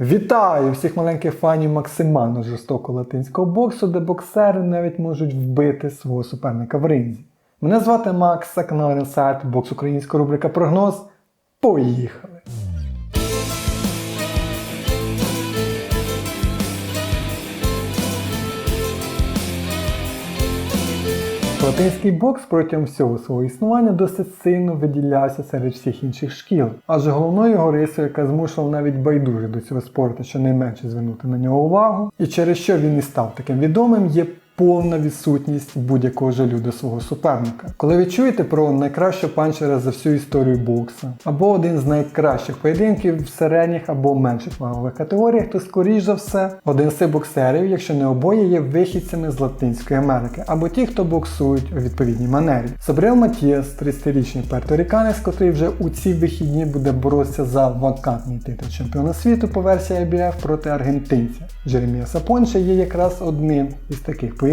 Вітаю всіх маленьких фанів максимально жорстокого латинського боксу, де боксери навіть можуть вбити свого суперника в ринзі. Мене звати Макс, це канал Інсайт, бокс українська рубрика Прогноз. Поїхали! Латинський бокс протягом всього свого існування досить сильно виділявся серед всіх інших шкіл, адже головною його рисою, яка змушувала навіть байдуже до цього спорту щонайменше звернути на нього увагу, і через що він і став таким відомим, є повна відсутність будь-якого жалю до свого суперника. Коли ви чуєте про найкращого панчера за всю історію бокса, або один з найкращих поєдинків в середніх або менших вагових категоріях, то скоріш за все один з цих боксерів, якщо не обоє, є вихідцями з Латинської Америки, або ті, хто боксують у відповідній манері. Сабріел Матіас, 30-річний перторіканець, котрий вже у ці вихідні буде боротися за вакантний титул чемпіона світу по версії IBF проти аргентинця. Джеремія Сапонча є якраз одним із таких поєдинків,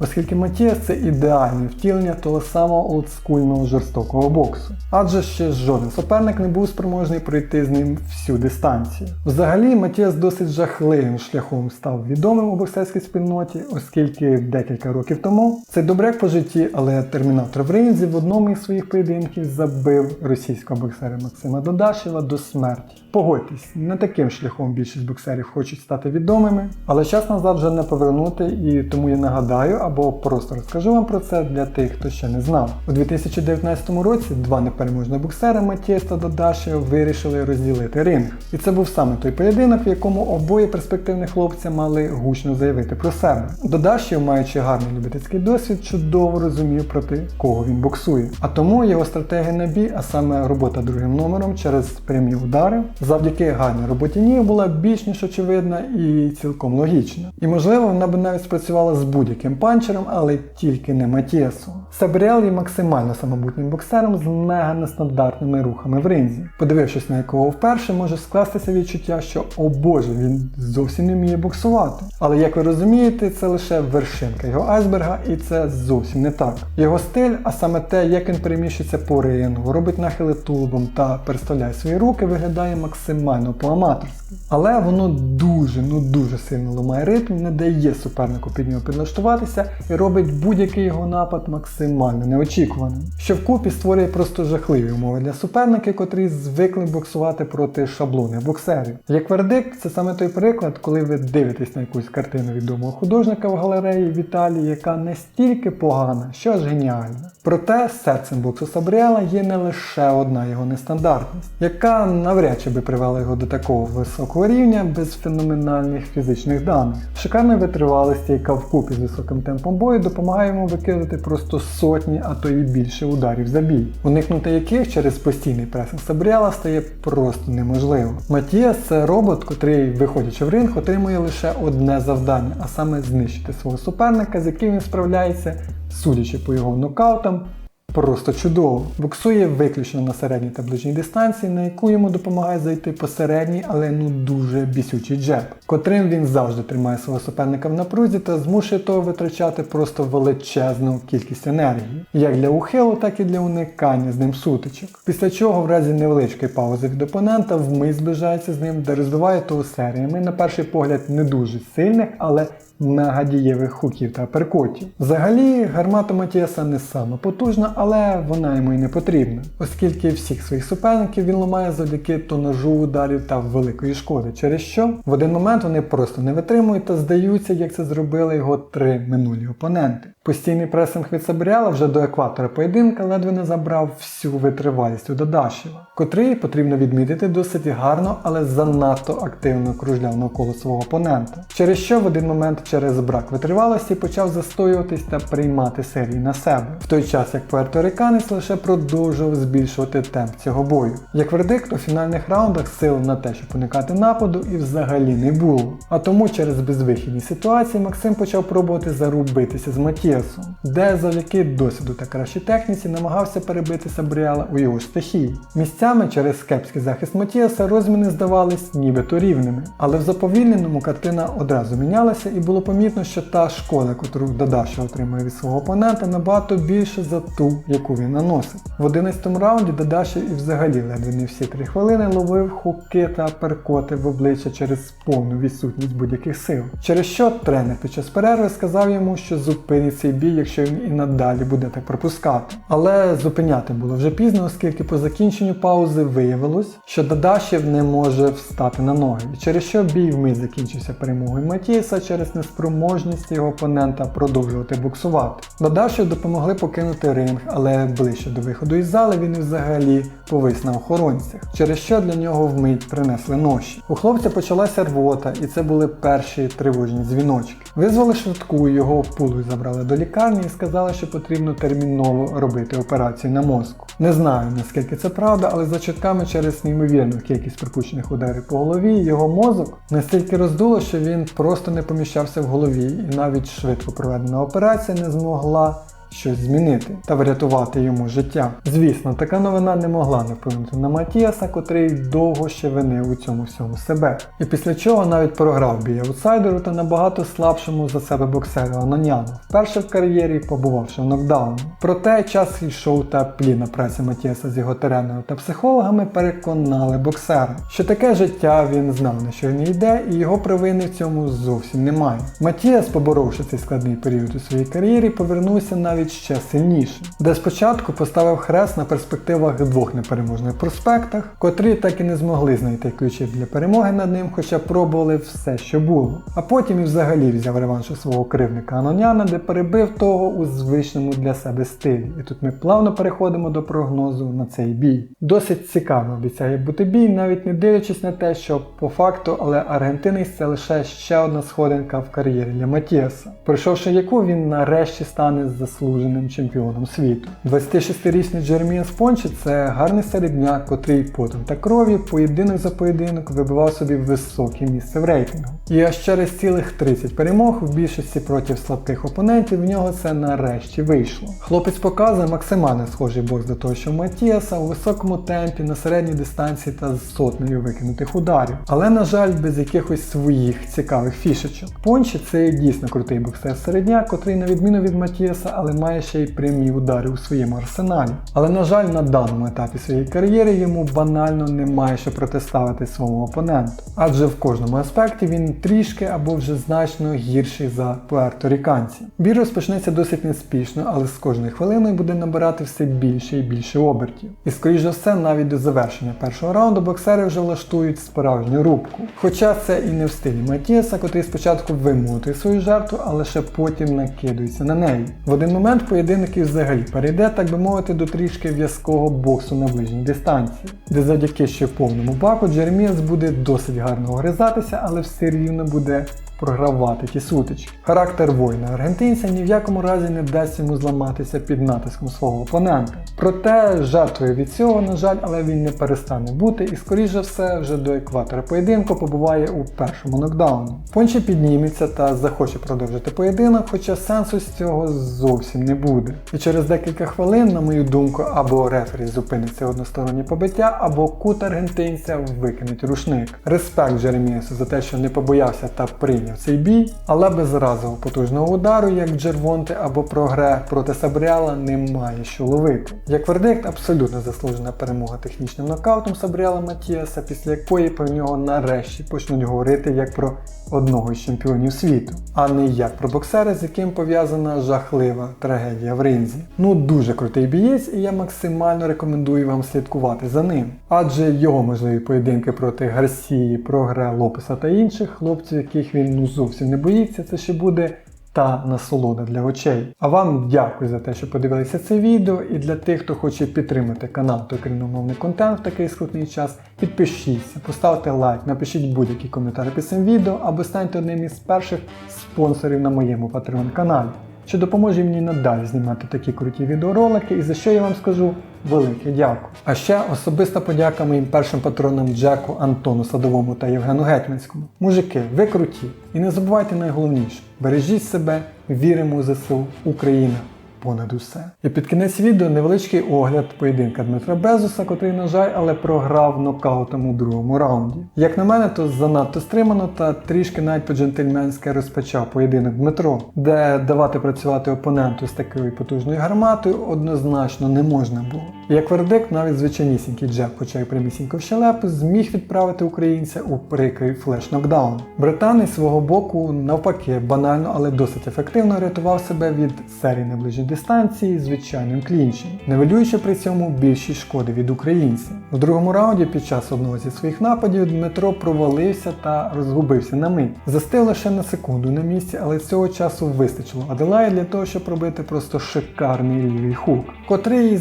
оскільки Матіас це ідеальне втілення того самого олдскульного жорстокого боксу. Адже ще жоден суперник не був спроможний пройти з ним всю дистанцію. Взагалі, Матіас досить жахливим шляхом став відомим у боксерській спільноті, оскільки декілька років тому цей добряк по житті, але термінатор в ринзі в одному із своїх поєдинків забив російського боксера Максима Додашева до смерті. Погодьтесь, не таким шляхом більшість боксерів хочуть стати відомими, але час назад вже не повернути, і тому я нагадаю або просто розкажу вам про це для тих, хто ще не знав. У 2019 році два непереможні боксери Матієс та Додашев вирішили розділити ринг. І це був саме той поєдинок, в якому обоє перспективних хлопця мали гучно заявити про себе. Додашев, маючи гарний любительський досвід, чудово розумів проти кого він боксує. А тому його стратегія на бій, а саме робота другим номером через прямі удари, завдяки гарній роботі ніг була більш ніж очевидна і цілком логічна. І можливо вона би навіть спрацювала з будь-яким панчером, але тільки не Матіасом. Сабріел є максимально самобутнім боксером з мега нестандартними рухами в ринзі. Подивившись на якого вперше, може скластися відчуття, що о боже, він зовсім не вміє боксувати. Але як ви розумієте, це лише вершинка його айсберга, і це зовсім не так. Його стиль, а саме те, як він переміщується по рингу, робить нахили тулубом та переставляє свої руки, виглядає максимально по-аматорськи. Але воно дуже, ну дуже сильно ламає ритм, не дає супернику під нього підлаштуватися і робить будь-який його напад максимально неочікуваним. Що вкупі створює просто жахливі умови для суперників, котрі звикли боксувати проти шаблони боксерів. Як вердикт, це саме той приклад, коли ви дивитесь на якусь картину відомого художника в галереї в Італії, яка настільки погана, що аж геніальна. Проте серцем боксу Сабріела є не лише одна його нестандартність, яка навряд чи би привела його до такого високого рівня без феноменальних фізичних даних. Шикарна витривалість, яка вкупі з високим темпом бою допомагає йому викидати просто сотні, а то і більше ударів за бій, уникнути яких через постійний пресинг Сабріела стає просто неможливо. Матіас це робот, котрий, виходячи в ринг, отримує лише одне завдання, а саме знищити свого суперника, з яким він справляється, судячи по його нокаутам, Просто чудово. Боксує виключно на середній та ближній дистанції, на яку йому допомагає зайти посередній, але ну дуже бісючий джеб, котрим він завжди тримає свого суперника в напрузі та змушує того витрачати просто величезну кількість енергії, як для ухилу, так і для уникання з ним сутичок. Після чого, в разі невеличкої паузи від опонента, вмить зближається з ним, де розбиває того серіями, на перший погляд, не дуже сильних, але мегадієвих хуків та перкотів. Взагалі, гармата Матіаса не саме потужна, але вона йому й не потрібна, оскільки всіх своїх суперників він ламає завдяки тонажу ударів та великої шкоди, через що в один момент вони просто не витримують та здаються, як це зробили його три минулі опоненти. Постійний пресинг від Сабріала вже до екватора поєдинка ледве не забрав всю витривалість у Дадашева, котрий, потрібно відмітити, досить гарно, але занадто активно кружляв навколо свого опонента, через що в один момент через брак витривалості почав застоюватись та приймати серії на себе, в той час як пуерториканець лише продовжував збільшувати темп цього бою. Як вердикт, у фінальних раундах сил на те, щоб уникати нападу, і взагалі не було. А тому через безвихідні ситуації Максим почав пробувати зарубитися з Матіасом, де завдяки досвіду та кращій техніці намагався перебити Сабріала у його стихії. Місцями через кепський захист Матіаса розміни здавались нібито рівними, але в заповільненому картина одразу мінялася і було помітно, що та шкода, котру Дадаші отримує від свого опонента, набагато більше за ту, яку він наносить. В 11 раунді Дадаші і взагалі ледве не всі 3 хвилини ловив хуки та перкоти в обличчя через повну відсутність будь-яких сил. Через що тренер під час перерви сказав йому, що зупинить цей бій, якщо він і надалі буде так пропускати. Але зупиняти було вже пізно, оскільки по закінченню паузи виявилось, що Дадашів не може встати на ноги, через що бій вмить закінчився перемогою Матіса через неспроможність його опонента продовжувати боксувати. Дадашів допомогли покинути ринг, але ближче до виходу із зали він взагалі повис на охоронцях, через що для нього вмить принесли ноші. У хлопця почалася рвота, і це були перші тривожні дзвіночки. Визвали швидку, його пулою забрали до лікарні і сказали, що потрібно терміново робити операцію на мозку. Не знаю наскільки це правда, але за чутками через неймовірну кількість пропущених ударів по голові його мозок настільки роздуло, що він просто не поміщався в голові, і навіть швидко проведена операція не змогла щось змінити та врятувати йому життя. Звісно, така новина не могла не вплинути на Матіаса, котрий довго ще винив у цьому всьому себе. І після чого навіть програв бій аутсайдеру та набагато слабшому за себе боксеру Аноняну, вперше в кар'єрі побувавши в нокдауні. Проте час йшов та плідна праця Матіаса з його тренером та психологами переконали боксера, що таке життя він знав на що він йде, і його провини в цьому зовсім немає. Матіас, поборовши цей складний період у своїй кар'єрі, повернувся навіть ще сильніше, де спочатку поставив хрест на перспективах двох непереможних проспектах, котрі так і не змогли знайти ключів для перемоги над ним, хоча пробували все, що було. А потім і взагалі взяв реванш у свого кривника Аноняна, де перебив того у звичному для себе стилі. І тут ми плавно переходимо до прогнозу на цей бій. Досить цікаво обіцяє бути бій, навіть не дивлячись на те, що по факту, але аргентинець це лише ще одна сходинка в кар'єрі для Матіаса, пройшовши яку він нарешті стане заслуженим чемпіоном світу. 26-річний Джермін Спончі це гарний середняк, котрий потом та крові поєдинок за поєдинок вибивав собі високе місце в рейтингу. І аж через цілих 30 перемог в більшості проти слабких опонентів в нього це нарешті вийшло. Хлопець показує максимально схожий бокс до того, що Матіаса у високому темпі на середній дистанції та з сотнею викинутих ударів. Але, на жаль, без якихось своїх цікавих фішечок. Пончі це дійсно крутий боксер середняк, котрий на відміну від Матіаса, але має ще й прямі удари у своєму арсеналі. Але, на жаль, на даному етапі своєї кар'єри йому банально немає що протиставити своєму опоненту. Адже в кожному аспекті він трішки або вже значно гірший за пуерторіканців. Бій розпочнеться досить неспішно, але з кожною хвилиною буде набирати все більше і більше обертів. І скоріш за все, навіть до завершення першого раунду боксери вже влаштують справжню рубку. Хоча це і не в стилі Матіаса, котрий спочатку вимотує свою жертву, а лише потім накидується на неї. В один момент поєдинок і взагалі перейде, так би мовити, до трішки в'язкого боксу на ближній дистанції, де завдяки ще повному баку Джереміас буде досить гарно огризатися, але все рівно буде програвати ті сутички. Характер воїна аргентинця ні в якому разі не дасть йому зламатися під натиском свого опонента. Проте жертвою від цього, на жаль, але він не перестане бути і, скоріш за все, вже до екватора поєдинку побуває у першому нокдауні. Понче підніметься та захоче продовжити поєдинок, хоча сенсу з цього зовсім не буде. І через декілька хвилин, на мою думку, або рефері зупиниться одностороннє побиття, або кут аргентинця викинуть рушник. Респект Джереміасу за те, що не побоявся та прийняв цей бій, але без разового потужного удару, як Джервонте або Прогре проти Сабріала, немає що ловити. Як вердикт, абсолютно заслужена перемога технічним нокаутом Сабріала Матіаса, після якої про нього нарешті почнуть говорити як про одного з чемпіонів світу, а не як про боксера, з яким пов'язана жахлива трагедія в ринзі. Ну дуже крутий бієць, і я максимально рекомендую вам слідкувати за ним. Адже його можливі поєдинки проти Гарсії, Прогре, Лопеса та інших хлопців, яких він ну зовсім не боїться, це ще буде та насолода для очей. А вам дякую за те, що подивилися це відео. І для тих, хто хоче підтримати канал та україномовний контент в такий скрутний час, підпишіться, поставте лайк, напишіть будь-який коментар під цим відео або станьте одним із перших спонсорів на моєму Patreon каналі, що допоможе мені надалі знімати такі круті відеоролики, і за що я вам скажу велике дякую. А ще особиста подяка моїм першим патронам Джеку, Антону Садовому та Євгену Гетьманському. Мужики, ви круті! І не забувайте найголовніше: бережіть себе, віримо у ЗСУ, Україна понад усе. І під кінець відео невеличкий огляд поєдинка Дмитра Безуса, котрий, на жаль, але програв нокаутом у другому раунді. Як на мене, то занадто стримано та трішки навіть по-джентльменськи розпочав поєдинок Дмитро, де давати працювати опоненту з такою потужною гарматою однозначно не можна було. Як вердикт, навіть звичайнісінький джеб, хоча й прямісінько в щелепу, зміг відправити українця у прикрий флеш-нокдаун. Британець свого боку, навпаки, банально, але досить ефективно рятував себе від серії на ближній дистанції звичайним клінчем, невелюючи при цьому більшість шкоди від українця. У другому раунді під час одного зі своїх нападів Дмитро провалився та розгубився на мить. Застиг лише на секунду на місці, але цього часу вистачило Аделаї для того, щоб робити просто шикарний лівий хук, котрий і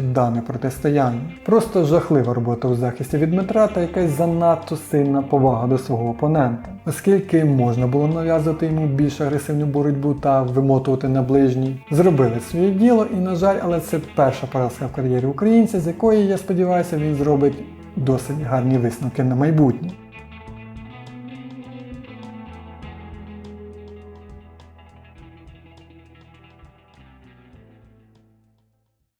закінчив дане протистояння. Просто жахлива робота у захисті від Дмитра та якась занадто сильна повага до свого опонента, оскільки можна було нав'язувати йому більш агресивну боротьбу та вимотувати на ближній. Зробили своє діло, і на жаль, але це перша поразка в кар'єрі українця, з якої я сподіваюся він зробить досить гарні висновки на майбутнє.